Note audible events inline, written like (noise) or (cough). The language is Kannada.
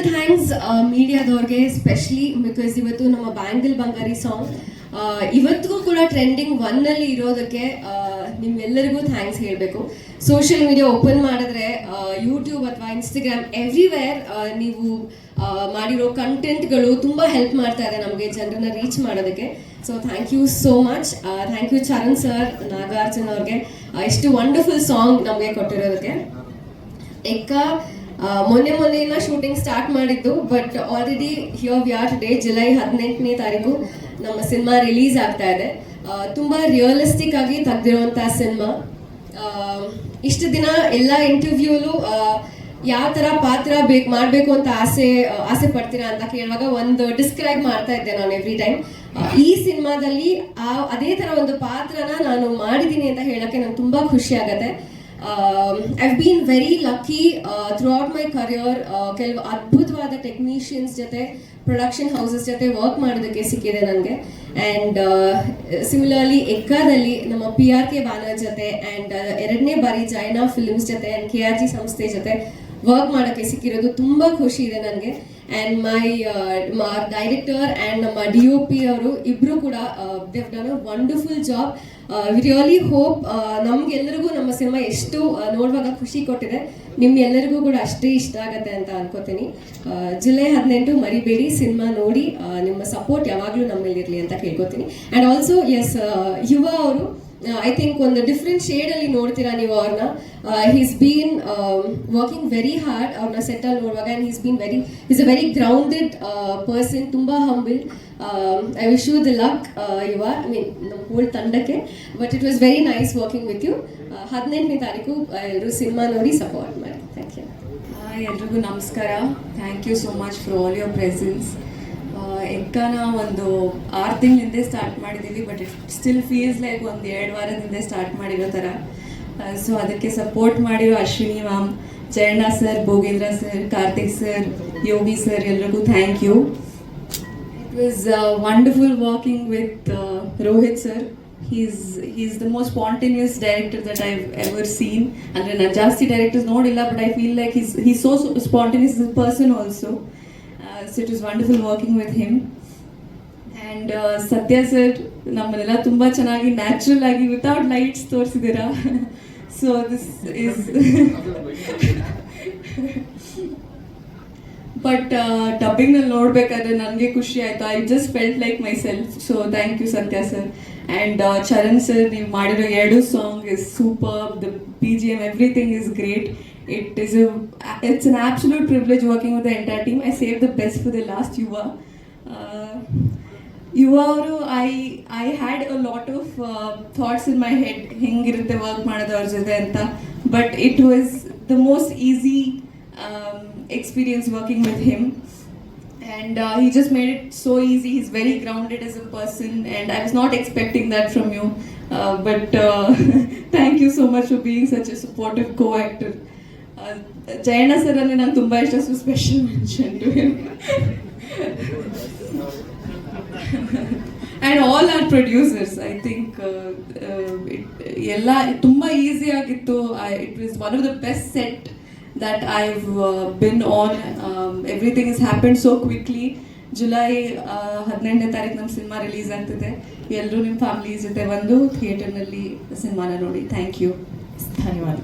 ಸ್ಪೆಷಲ್ ಥ್ಯಾಂಕ್ಸ್ ಮೀಡಿಯಾದವ್ರಿಗೆ ಸ್ಪೆಷಲಿ ಬಿಕಾಸ್ ಇವತ್ತು ನಮ್ಮ ಬ್ಯಾಂಗಲ್ ಬಂಗಾರಿ ಸಾಂಗ್ ಇವತ್ತಿಗೂ ಕೂಡ ಟ್ರೆಂಡಿಂಗ್ ಒನ್ನಲ್ಲಿ ಇರೋದಕ್ಕೆ ಆ, ನಿಮ್ಮೆಲ್ಲರಿಗೂ ಥ್ಯಾಂಕ್ಸ್ ಹೇಳಬೇಕು. ಸೋಷಿಯಲ್ ಮೀಡಿಯಾ ಓಪನ್ ಮಾಡಿದ್ರೆ ಯೂಟ್ಯೂಬ್ ಅಥವಾ ಇನ್ಸ್ಟಾಗ್ರಾಮ್ ಎವ್ರಿವೇರ್ ನೀವು ಮಾಡಿರೋ ಕಂಟೆಂಟ್ಗಳು ತುಂಬ ಹೆಲ್ಪ್ ಮಾಡ್ತಾ ಇದೆ ನಮಗೆ ಜನರನ್ನ ರೀಚ್ ಮಾಡೋದಕ್ಕೆ. So thank you so much thank you Charan sir Nagarjun ಅವ್ರಿಗೆ ಆ, ಇಷ್ಟು ವಂಡರ್ಫುಲ್ ಸಾಂಗ್ ನಮಗೆ ಕೊಟ್ಟಿರೋದಕ್ಕೆ. ಎಕ್ಕ ಮೊನ್ನೆ ಮೊನ್ನೆಯಿಂದ ಶೂಟಿಂಗ್ ಸ್ಟಾರ್ಟ್ ಮಾಡಿದ್ದು but already here we are today July ಹದಿನೆಂಟನೇ ತಾರೀಕು ನಮ್ಮ ಸಿನಿಮಾ ರಿಲೀಸ್ ಆಗ್ತಾ ಇದೆ. ತುಂಬಾ ರಿಯಲಿಸ್ಟಿಕ್ ಆಗಿ ತೆಗ್ದಿರುವಂತಹ ಸಿನಿಮಾ ಇಷ್ಟು ದಿನ ಎಲ್ಲ ಇಂಟರ್ವ್ಯೂಲು ಯಾವ ತರ ಪಾತ್ರ ಬೇಕು, ಮಾಡಬೇಕು ಅಂತ ಆಸೆ ಆಸೆ ಪಡ್ತೀರಾ ಅಂತ ಕೇಳುವಾಗ ಒಂದು ಡಿಸ್ಕ್ರೈಬ್ ಮಾಡ್ತಾ ಇದ್ದೆ ನಾನು ಎವ್ರಿ ಟೈಮ್ ಈ ಸಿನಿಮಾದಲ್ಲಿ ಅದೇ ತರ ಒಂದು ಪಾತ್ರನ ನಾನು ಮಾಡಿದ್ದೀನಿ ಅಂತ ಹೇಳಕ್ಕೆ ನಂಗೆ ತುಂಬಾ ಖುಷಿ ಆಗತ್ತೆ. I've been very lucky throughout my career ಕೆಲವು ಅದ್ಭುತವಾದ ಟೆಕ್ನಿಷಿಯನ್ಸ್ ಜೊತೆ ಪ್ರೊಡಕ್ಷನ್ ಹೌಸಸ್ ಜೊತೆ ವರ್ಕ್ ಮಾಡೋದಕ್ಕೆ ಸಿಕ್ಕಿದೆ ನನಗೆ. ಆ್ಯಂಡ್ ಸಿಮಿಲರ್ಲಿ ಎಕ್ಕಾದಲ್ಲಿ ನಮ್ಮ ಪಿ ಆರ್ ಕೆ ಬಾನರ್ ಜೊತೆ ಆ್ಯಂಡ್ ಎರಡನೇ ಬಾರಿ ಜೈನಾ ಫಿಲ್ಮ್ಸ್ ಜೊತೆ ಆ್ಯಂಡ್ ಕೆ ಆರ್ ಜಿ ಸಂಸ್ಥೆ ಜೊತೆ ವರ್ಕ್ ಮಾಡೋಕ್ಕೆ ಸಿಕ್ಕಿರೋದು ತುಂಬ ಖುಷಿ ಇದೆ ನನಗೆ. ಆ್ಯಂಡ್ ಮೈ ಡೈರೆಕ್ಟರ್ ಆ್ಯಂಡ್ ನಮ್ಮ ಡಿ ಒ ಪಿ ಅವರು ಇಬ್ಬರು ಕೂಡ they've done a wonderful job we really hope ನಮ್ಗೆಲ್ಲರಿಗೂ ನಮ್ಮ ಸಿನಿಮಾ ಎಷ್ಟು ನೋಡುವಾಗ ಖುಷಿ ಕೊಟ್ಟಿದೆ ನಿಮ್ಮೆಲ್ಲರಿಗೂ ಕೂಡ ಅಷ್ಟೇ ಇಷ್ಟ ಆಗತ್ತೆ ಅಂತ ಅನ್ಕೋತೀನಿ. ಜುಲೈ ಹದಿನೆಂಟು ಮರಿಬೇಡಿ, ಸಿನಿಮಾ ನೋಡಿ ನಿಮ್ಮ ಸಪೋರ್ಟ್ ಯಾವಾಗಲೂ ನಮ್ಮಲ್ಲಿರಲಿ ಅಂತ ಕೇಳ್ಕೊತೀನಿ. ಆ್ಯಂಡ್ ಆಲ್ಸೋ ಎಸ್ ಯುವ ಅವರು ಐ ಥಿಂಕ್ ಒಂದು ಡಿಫ್ರೆಂಟ್ ಶೇಡಲ್ಲಿ ನೋಡ್ತೀರಾ ನೀವು ಅವ್ರನ್ನ he's been working very hard ಅವ್ರನ್ನ ಸೆಟಲ್ ನೋಡುವಾಗ and he's been very is a very grounded person ತುಂಬ humble I wish you the luck Yuva I mean ನಮ್ಮ ಹೋಲ್ ತಂಡಕ್ಕೆ but it was very nice working with you ಹದಿನೆಂಟನೇ ತಾರೀಕು ಎಲ್ಲರೂ ಸಿನಿಮಾ ನೋಡಿ ಸಪೋರ್ಟ್ ಮಾಡಿ. ಥ್ಯಾಂಕ್ ಯು ಎಲ್ರಿಗೂ ನಮಸ್ಕಾರ. Thank you so much for all your presence ಎಂಕಾನ ಒಂದು ಆರು ತಿಂಗಳಿಂದೆ ಸ್ಟಾರ್ಟ್ ಮಾಡಿದ್ದೀವಿ but it still feels like ಒಂದು ಎರಡು ವಾರದಿಂದ ಸ್ಟಾರ್ಟ್ ಮಾಡಿರೋ ಥರ ಸೊ ಅದಕ್ಕೆ ಸಪೋರ್ಟ್ ಮಾಡಿರೋ Ashwini ma'am Jayanna sir Bhogendra sir Karthik sir Yogi sir ಎಲ್ರಿಗೂ thank you it was wonderful working with Rohit sir he's he's the most spontaneous director that I ever seen ಅಂದರೆ ನಾನು ಜಾಸ್ತಿ ಡೈರೆಕ್ಟರ್ಸ್ ನೋಡಿಲ್ಲ but I feel like he's he so spontaneous person also a it is wonderful working with him. And Satya sir ನಮ್ಮನ್ನೆಲ್ಲ ತುಂಬ ಚೆನ್ನಾಗಿ ನ್ಯಾಚುರಲ್ ಆಗಿ ವಿತೌಟ್ ಲೈಟ್ಸ್ ತೋರಿಸಿದ್ದೀರಾ? ಸೊ ದಿಸ್ ಇಸ್ ಬಟ್ ಡಬ್ಬಿಂಗ್ನಲ್ಲಿ ನೋಡ್ಬೇಕಾದ್ರೆ ನನಗೆ ಖುಷಿ ಆಯಿತು. I just felt like myself so thank you Satya sir and Charan sir ನೀವು ಮಾಡಿರೋ ಎರಡು song is super the B G M everything is great it is it's an absolute privilege working with the entire team I save the best for the last ಯುವ ಯುವ ಅವರು I I had a lot of thoughts in my head ಹೆಂಗಿರುತ್ತೆ ವರ್ಕ್ ಮಾಡೋದು ಅವ್ರ ಜೊತೆ ಅಂತ but it was the most easy experience working with him and uh, he just made it so easy he's very grounded as a person and i was not expecting that from you uh, but (laughs) uh, thank you so much for being such a supportive co-actor uh, Jayanna sir ಅಲ್ಲಿ ನಂಗೆ ತುಂಬ ಇಷ್ಟ so special mention to and all our producers I think ಎಲ್ಲ ತುಂಬ ಈಸಿ ಆಗಿತ್ತು. It was one of the best set that I've uh, been on. Um, everything has happened. ಜುಲೈ ಹದಿನೆಂಟನೇ ತಾರೀಕು ನಮ್ಮ ಸಿನಿಮಾ ರಿಲೀಸ್ ಆಗ್ತಿದೆ. ಎಲ್ಲರೂ ನಿಮ್ಮ ಫ್ಯಾಮಿಲಿ ಜೊತೆ ಬಂದು ಥಿಯೇಟರ್ನಲ್ಲಿ ಸಿನಿಮಾನ ನೋಡಿ. ಥ್ಯಾಂಕ್ ಯು ಧನ್ಯವಾದ